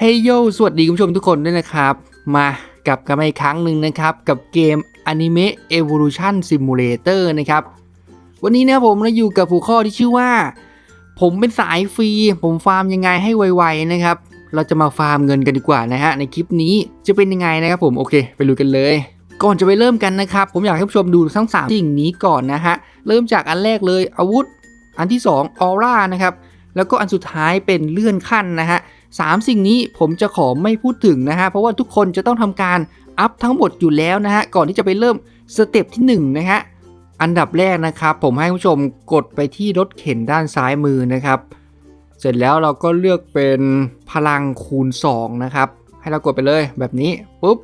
เฮ้ยโยสวัสดีคุณผู้ชมทุกคนด้วยนะครับ มากลับกันมาอีกครั้งหนึ่งนะครับ กับเกม Anime Evolution Simulator นะครับ วันนี้นะผมเราอยู่กับหัวข้อที่ชื่อว่า ผมเป็นสายฟรี ผมฟาร์มยังไงให้ไวๆนะครับ เราจะมาฟาร์มเงินกันดีกว่านะฮะในคลิปนี้จะเป็นยังไงนะครับผมโอเค ไปลุยกันเลยก่อนจะไปเริ่มกันนะครับ ผมอยากให้ผู้ชมดูทั้งสามสิ่งนี้ก่อนนะฮะ เริ่มจากอันแรกเลยอาวุธ อันที่ 2ออร่านะครับ แล้วก็อันสุดท้ายเป็นเลื่อนขั้นนะฮะ สามสิ่งนี้ผมจะขอไม่พูดถึงนะฮะเพราะว่าทุกคนจะต้องทำการอัพทั้งหมดอยู่แล้วนะฮะก่อนที่จะไปเริ่มสเต็ปที่1นะฮะอันดับแรกนะครับ ผมให้ผู้ชมกดไปที่รถเข็นด้านซ้ายมือนะครับ เสร็จแล้วเราก็เลือกเป็นพลังคูณ 2 นะครับ ให้เรากดไปเลยแบบนี้ปุ๊บ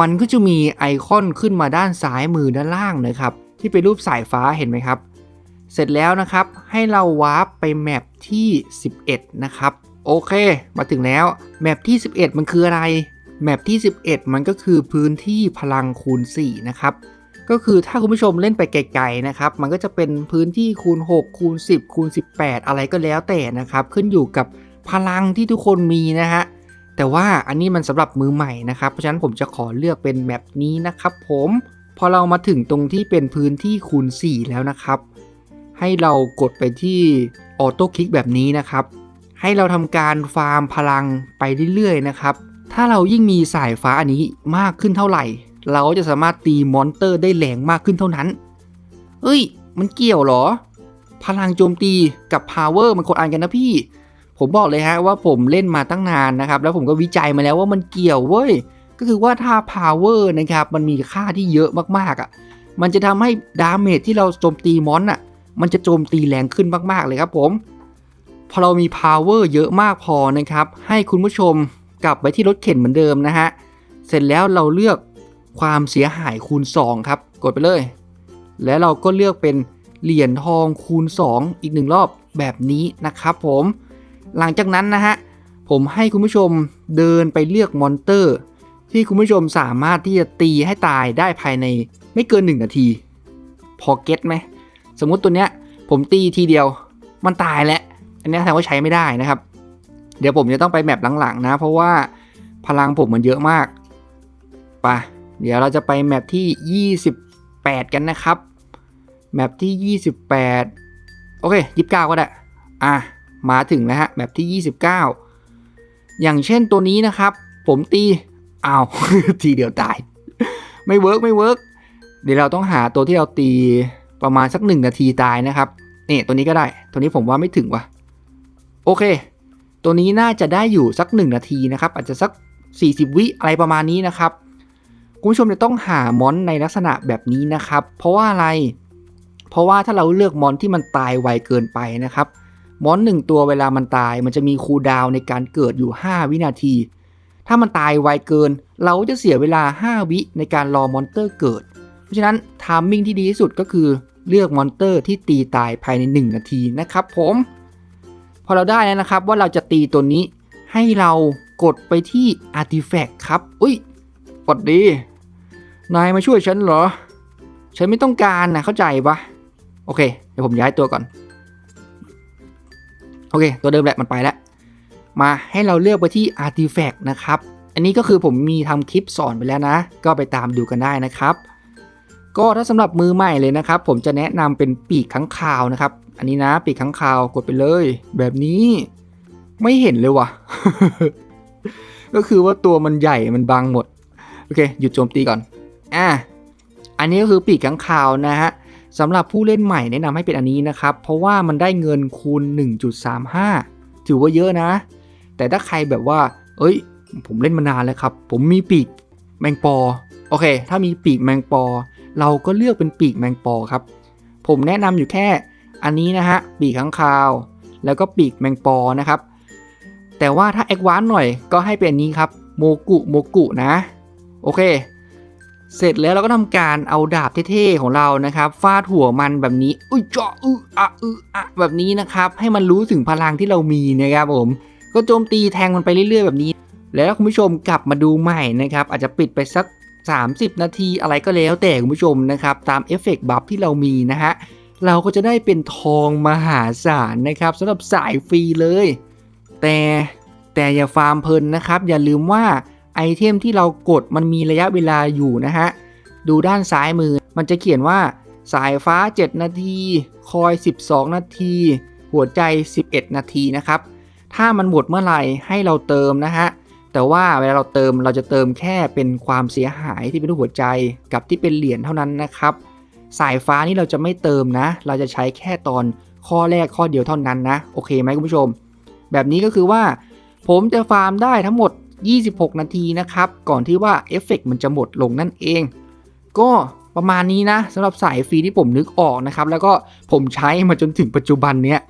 มันก็จะมีไอคอนขึ้นมาด้านซ้ายมือด้านล่างนะครับ ที่เป็นรูปสายฟ้าเห็นไหมครับ เสร็จแล้วนะครับให้เราวาร์ปไปแมปที่ 11 นะครับ โอเค มาถึงแล้ว แมปที่ 11 มันคืออะไร แมปที่ 11 มันก็คือพื้นที่พลังคูณ 4 นะครับ ก็คือถ้าคุณผู้ชมเล่นไปไกลๆนะครับ มันก็จะเป็นพื้นที่คูณ 6 คูณ 10 คูณ 18 อะไรก็แล้วแต่นะครับ ขึ้นอยู่กับพลังที่ทุกคนมีนะฮะ แต่ว่าอันนี้มันสำหรับมือใหม่นะครับ เพราะฉะนั้นผมจะขอเลือกเป็นแมปนี้นะครับผม พอเรามาถึงตรงที่เป็นพื้นที่คูณ 4 แล้วนะครับ ให้เรากดไปที่ออโต้คลิกแบบนี้นะครับ ให้เราทำการฟาร์มพลังไปเรื่อยๆนะครับ ถ้าเรายิ่งมีสายฟ้าอันนี้มากขึ้นเท่าไหร่ เราก็จะสามารถตีมอนเตอร์ได้แรงมากขึ้นเท่านั้น เอ้ย มันเกี่ยวเหรอ พลังโจมตีกับ power มันคนอ่านกันนะพี่ ผมบอกเลยฮะว่าผมเล่นมาตั้งนานนะครับ แล้วผมก็วิจัยมาแล้วว่ามันเกี่ยวเว้ย ก็คือว่าถ้า power นะครับมันมีค่าที่เยอะมากๆอะ่ะ มันจะทำให้ดาเมจที่เราโจมตีมอนอะ มันจะโจมตีแรงขึ้นมากๆเลยครับผม พอเรามี power เยอะมากพอนะครับ ให้คุณผู้ชมกลับไปที่รถเข็นเหมือนเดิมนะฮะ เสร็จแล้วเราเลือกความเสียหายคูณ 2 ครับ กดไปเลย แล้วเราก็เลือกเป็นเหรียญทองคูณ 2 อีกหนึ่งรอบแบบนี้นะครับผม หลังจากนั้นนะฮะ ผมให้คุณผู้ชมเดินไปเลือกมอนเตอร์ ที่คุณผู้ชมสามารถที่จะตีให้ตายได้ภายในไม่เกิน 1 นาที พอเก็ตไหม สมมติตัวเนี้ยผมตีทีเดียว มันตายแล้ว อันนี้แสดงว่าใช้ไม่ได้นะครับ เดี๋ยวผมจะต้องไปแมปหลังๆนะ เพราะว่าพลังผมมันเยอะมากปะเดี๋ยวเราจะไปแมปที่ 28 กันนะครับ แมปที่ 28 โอเค 29 ก็ได้ อะ มาถึงแล้วฮะ แมปที่ 29 อย่างเช่นตัวนี้นะครับ ผมตีอ้าว ทีเดียวตาย ไม่เวิร์กไม่เวิร์กเดี๋ยวเราต้องหาตัวที่เราตีประมาณสักหนึ่งนาทีตายนะครับนี่ตัวนี้ก็ได้ ตัวนี้ผมว่าไม่ถึงว่ะ โอเค ตัวนี้น่าจะได้อยู่สักหนึ่งนาทีนะครับ อาจจะสัก 40 วิอะไรประมาณนี้นะครับ คุณผู้ชมจะต้องหามอนในลักษณะแบบนี้นะครับ เพราะว่าอะไร เพราะว่าถ้าเราเลือกมอนที่มันตายไวเกินไปนะครับ มอนหนึ่งตัวเวลามันตาย มันจะมีคูลดาวในการเกิดอยู่ 5 วินาที ถ้ามันตายไวเกิน เราจะเสียเวลา 5 วิในการรอมอนเตอร์เกิด เพราะฉะนั้นทามมิ่งที่ดีที่สุดก็คือเลือกมอนเตอร์ที่ตีตายภายใน 1 นาทีนะครับผม พอเราได้แล้วนะครับว่าเราจะตีตัวนี้ให้เรากดไปที่ Artifact ครับ อุ้ยกดดี นายมาช่วยฉันเหรอ ฉันไม่ต้องการนะเข้าใจปะโอเค เดี๋ยวผมย้ายตัวก่อน โอเค ตัวเดิมแหละมันไปแล้ว มาให้เราเลือกไปที่ Artifact นะครับ อันนี้ก็คือผมมีทำคลิปสอนไปแล้วนะ ก็ไปตามดูกันได้นะครับ ก็ถ้าสำหรับมือใหม่เลยนะครับ ผมจะแนะนำเป็นปีกข้างคาวนะครับ อันนี้นะปีกข้างคาวกดไปเลย แบบนี้ไม่เห็นเลยว่ะ ก็คือว่าตัวมันใหญ่มันบังหมด โอเค หยุดโจมตีก่อนอะอันนี้ก็คือปีกข้างคาวนะฮะสำหรับผู้เล่นใหม่แนะนำให้เป็นอันนี้นะครับ เพราะว่ามันได้เงินคูณ 1.35 ถือว่าเยอะนะ แต่ถ้าใครแบบว่า เอ้ย ผมเล่นมานานแล้วครับ ผมมีปีกแมงปอ โอเค ถ้ามีปีกแมงปอ เราก็เลือกเป็นปีกแมงปอครับ ผมแนะนำอยู่แค่อันนี้นะฮะปีกข้างคาว แล้วก็ปีกแมงปอนะครับ แต่ว่าถ้าแอควานหน่อยก็ให้เป็นนี้ครับโมกุโมกุนะ โอเค เสร็จแล้วเราก็ทำการเอาดาบเท่ๆของเรานะครับฟาดหัวมันแบบนี้อุ้ยเจาะอึอะอึอะแบบนี้นะครับ ให้มันรู้ถึงพลังที่เรามีนะครับผม ก็โจมตีแทงมันไปเรื่อยๆแบบนี้ แล้วคุณผู้ชมกลับมาดูใหม่นะครับ อาจจะปิดไปสัก 30 นาทีอะไรก็แล้วแต่คุณผู้ชมนะครับ ตามเอฟเฟกต์บัฟที่เรามีนะฮะ เราก็จะได้เป็นทองมหาศาลนะครับสำหรับสายฟรีเลย แต่แต่อย่าฟาร์มเพลินนะครับ อย่าลืมว่าไอเทมที่เรากดมันมีระยะเวลาอยู่นะฮะ ดูด้านซ้ายมือมันจะเขียนว่าสายฟ้า 7 นาที คอย 12 นาที หัวใจ 11 นาทีนะครับ ถ้ามันหมดเมื่อไหร่ให้เราเติมนะฮะ แต่ว่าเวลาเราเติมเราจะเติมแค่เป็นความเสียหายที่เป็นรูปหัวใจกับที่เป็นเหรียญเท่านั้นนะครับ สายฟ้านี่เราจะไม่เติมนะ เราจะใช้แค่ตอนข้อแรกข้อเดียวเท่านั้นนะ โอเคไหมคุณผู้ชม แบบนี้ก็คือว่า ผมจะฟาร์มได้ทั้งหมด 26 นาทีนะครับ ก่อนที่ว่าเอฟเฟกต์มันจะหมดลงนั่นเอง ก็ประมาณนี้นะสำหรับสายฟรีที่ผมนึกออกนะครับ แล้วก็ผมใช้มาจนถึงปัจจุบันเนี้ย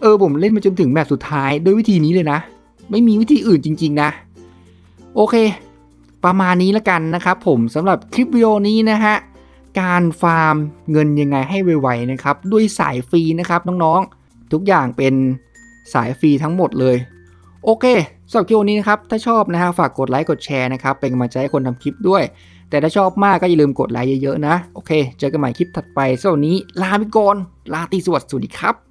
เออผมเล่นมาจนถึงแบบสุดท้ายด้วยวิธีนี้เลยนะ ไม่มีวิธีอื่นจริง ๆ นะ โอเค ประมาณนี้แล้วกันนะครับผมสำหรับคลิปวิดีโอนี้นะฮะ การฟาร์มเงินยังไงให้ไวๆนะครับ ด้วยสายฟรีนะครับน้องๆ ทุกอย่างเป็นสายฟรีทั้งหมดเลย โอเคสำหรับคลิปวันนี้นะครับ ถ้าชอบนะฮะฝากกดไลค์กดแชร์นะครับ เป็นกำลังใจให้คนทำคลิปด้วย แต่ถ้าชอบมากก็อย่าลืมกดไลค์เยอะๆนะ โอเค เจอกันใหม่คลิปถัดไปสำหรับวันนี้ลาไปก่อนลาตีสวดสวัสดีครับ